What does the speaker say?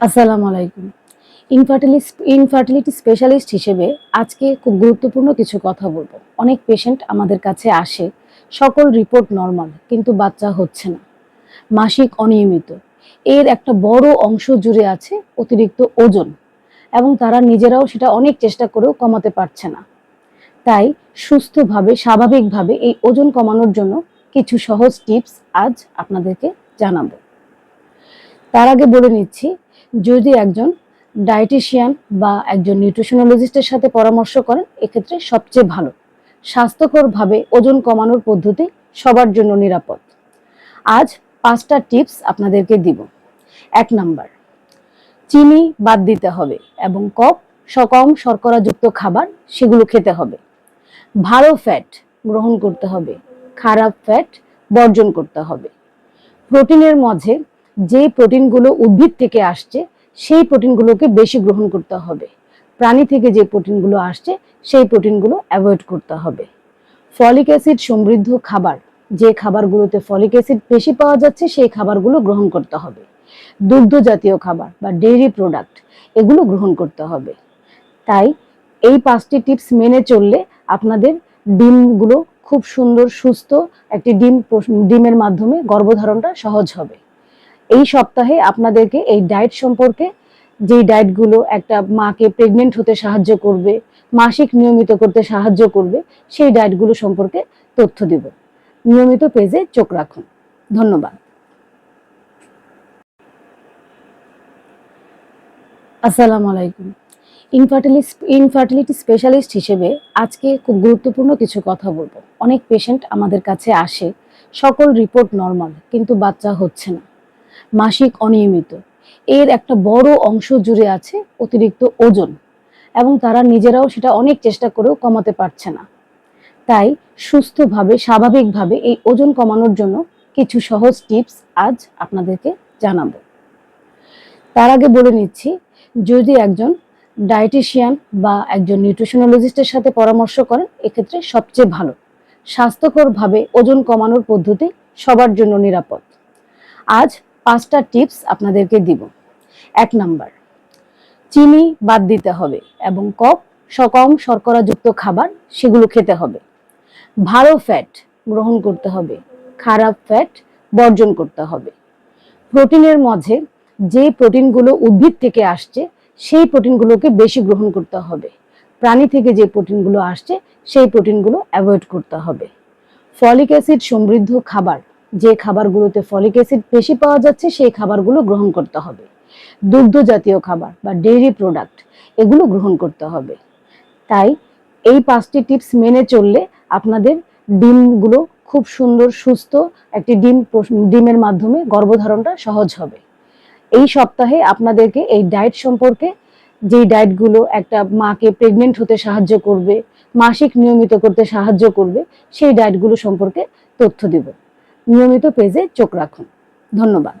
আসসালামু আলাইকুম। Infertility infertility specialist হিসেবে আজকে খুব গুরুত্বপূর্ণ কিছু কথা বলব। অনেক পেশেন্ট আমাদের কাছে আসে, সকল রিপোর্ট নর্মাল কিন্তু বাচ্চা হচ্ছে না। মাসিক অনিয়মিত। এর একটা বড় অংশ জুড়ে আছে অতিরিক্ত ওজন, এবং তারা নিজেরাও সেটা অনেক চেষ্টা করেও কমাতে পারছে না। তাই সুস্থভাবে, স্বাভাবিকভাবে এই ওজন কমানোর জন্য কিছু সহজ টিপস আজ আপনাদেরকে জানাব। তার আগে বলে নিচ্ছি যদি একজন ডায়েটিশিয়ান বা একজন নিউট্রিশনোলজিস্টের সাথে পরামর্শ করেন, এক্ষেত্রে সবচেয়ে ভালো। স্বাস্থ্যকরভাবে ওজন কমানোর পদ্ধতি সবার জন্য নিরাপদ। আজ পাঁচটা টিপস আপনাদেরকে দিব। এক নাম্বার, চিনি বাদ দিতে হবে এবং কপ সকম, শর্করাযুক্ত খাবার, সেগুলো খেতে হবে। ভালো ফ্যাট গ্রহণ করতে হবে, খারাপ ফ্যাট বর্জন করতে হবে। প্রোটিনের মাঝে যে প্রোটিনগুলো উদ্ভিদ থেকে আসছে, সেই প্রোটিনগুলোকে বেশি গ্রহণ করতে হবে। প্রাণী থেকে যে প্রোটিনগুলো আসছে, সেই প্রোটিনগুলো অ্যাভয়েড করতে হবে। ফলিক অ্যাসিড সমৃদ্ধ খাবার, যে খাবারগুলোতে ফলিক অ্যাসিড বেশি পাওয়া যাচ্ছে, সেই খাবারগুলো গ্রহণ করতে হবে। দুগ্ধ জাতীয় খাবার বা ডেইরি প্রোডাক্ট, এগুলো গ্রহণ করতে হবে। তাই এই পাঁচটি টিপস মেনে চললে আপনাদের ডিমগুলো খুব সুন্দর, সুস্থ একটি ডিম ডিমের মাধ্যমে গর্ভধারণটা সহজ হবে। এই সপ্তাহে আপনাদেরকে এই ডায়েট সম্পর্কে যেই ডায়েটগুলো একটা মাকে প্রেগনেন্ট হতে সাহায্য করবে, মাসিক নিয়মিত করতে সাহায্য করবে, সেই ডায়েটগুলো সম্পর্কে তথ্য দিব। নিয়মিত পেজে চোখ রাখুন। ধন্যবাদ। আসসালামু আলাইকুম। ইনফার্টিলিটি ইনফার্টিলিটি স্পেশালিস্ট হিসেবে আজকে খুব গুরুত্বপূর্ণ কিছু কথা বলব। অনেক পেশেন্ট আমাদের কাছে আসে, সকল রিপোর্ট নর্মাল কিন্তু বাচ্চা হচ্ছে না। মাসিক অনিয়মিত। এর একটা বড় অংশ জুড়ে আছে অতিরিক্ত ওজন এবং তারা নিজেরাও সেটা অনেক চেষ্টা করেও কমাতে পারছে না। তাই সুস্থভাবে, স্বাভাবিকভাবে এই ওজন কমানোর জন্য কিছু সহজ টিপস আজ আপনাদেরকে জানাব। তার আগে বলে নিচ্ছি, যদি একজন ডায়েটিশিয়ান বা একজন নিউট্রিশনোলজিস্টের সাথে পরামর্শ করেন, এক্ষেত্রে সবচেয়ে ভালো। স্বাস্থ্যকরভাবে ওজন কমানোর পদ্ধতি সবার জন্য নিরাপদ। আজ পাঁচটা টিপস আপনাদেরকে দিব। এক নাম্বার, চিনি বাদ দিতে হবে এবং কপ, সকম, শর্করাযুক্ত খাবার, সেগুলো খেতে হবে। ভালো ফ্যাট গ্রহণ করতে হবে, খারাপ ফ্যাট বর্জন করতে হবে। প্রোটিনের মাঝে যে প্রোটিনগুলো উদ্ভিদ থেকে আসছে, সেই প্রোটিনগুলোকে বেশি গ্রহণ করতে হবে। প্রাণী থেকে যে প্রোটিনগুলো আসছে, সেই প্রোটিনগুলো অ্যাভয়েড করতে হবে। ফলিক অ্যাসিড সমৃদ্ধ খাবার যে খাবারগুলোতে ফলিক অ্যাসিড বেশি পাওয়া যাচ্ছে, সেই খাবারগুলো গ্রহণ করতে হবে। দুগ্ধ জাতীয় খাবার বা ডেইরি প্রোডাক্ট, এগুলো গ্রহণ করতে হবে। তাই এই পাঁচটি টিপস মেনে চললে আপনাদের ডিমগুলো খুব সুন্দর, সুস্থ একটি ডিম ডিমের মাধ্যমে গর্ভধারণটা সহজ হবে। এই সপ্তাহে আপনাদেরকে এই ডায়েট সম্পর্কে, যেই ডায়েটগুলো একটা মাকে প্রেগনেন্ট হতে সাহায্য করবে, মাসিক নিয়মিত করতে সাহায্য করবে, সেই ডায়েটগুলো সম্পর্কে তথ্য দিব। নিয়মিত পেজে চোখ রাখুন। ধন্যবাদ।